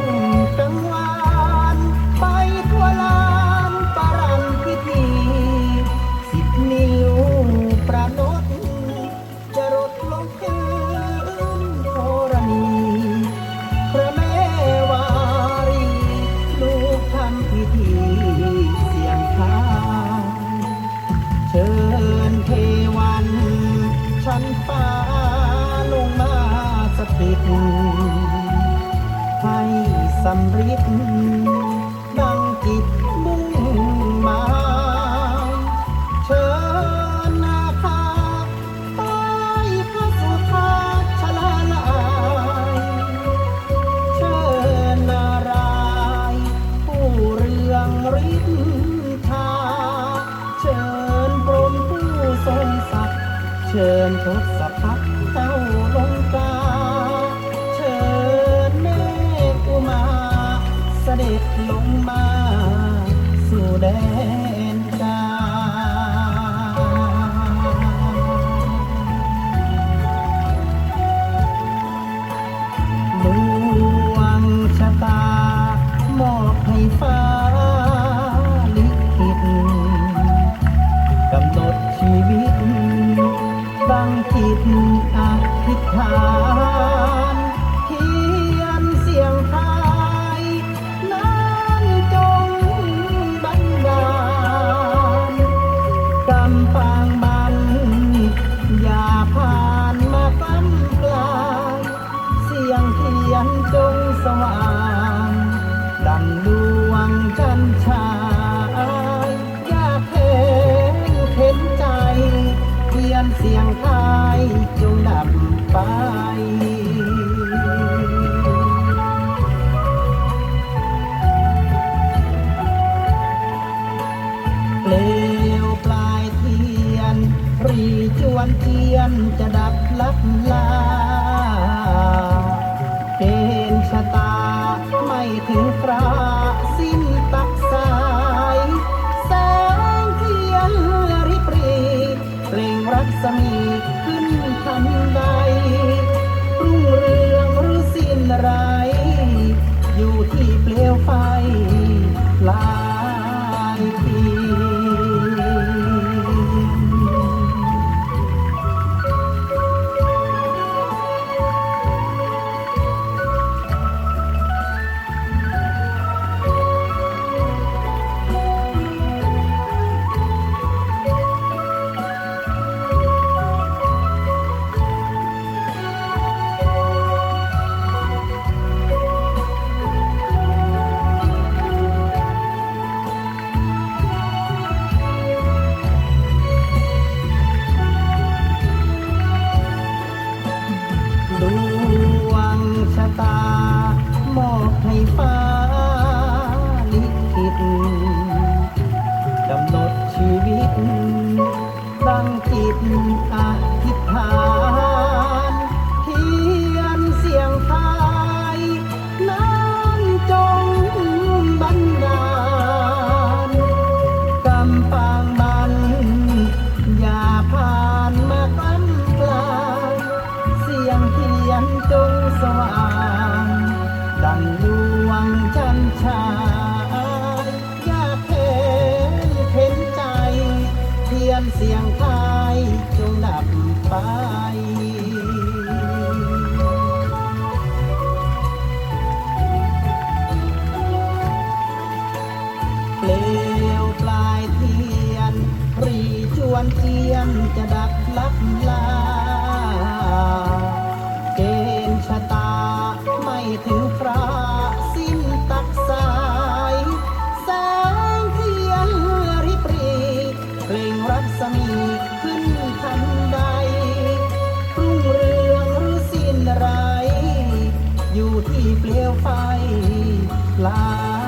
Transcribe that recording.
มกังวานไปทั่วลานปารำพิธีสิบนิ้วประนดจะรดลงคืนธรณีพระแมวรีลูกทำพิธีเสียงทางเชิญเทวันชั้นฟ้าลงมาสถิต สำริดดังจิตมุ่งหมายเชิญนาคาใต้พระสุธาชลาลายเชิญนารายณ์ผู้เรืองฤทธาเชิญพรหมผู้ทรงศักดิ์เชิญทศพัฒน์เจ้า แดนกาดวงชะตามอบให้ฟ้าลิขิตกำหนดชีวิตตั้งจิตอธิษฐาน งจันทร์ฉายอยากเห็นเห็นใจเทียนเสียงไทยจงดับไปเปลวปลายเทียน รีจวนเทียนจะดับลับลาเกณฑ์ชะตาไม่ถึงครา ดวงชะตามอบให้ฟ้า สว่างดังดวงจันทร์ฉายอยากเห็นเห็นใจเทียนเสียงไทยจงดับไปเปลวปลายเทียนรีจวนเทียนจะดับลับลา เปลี่ยวไฟลา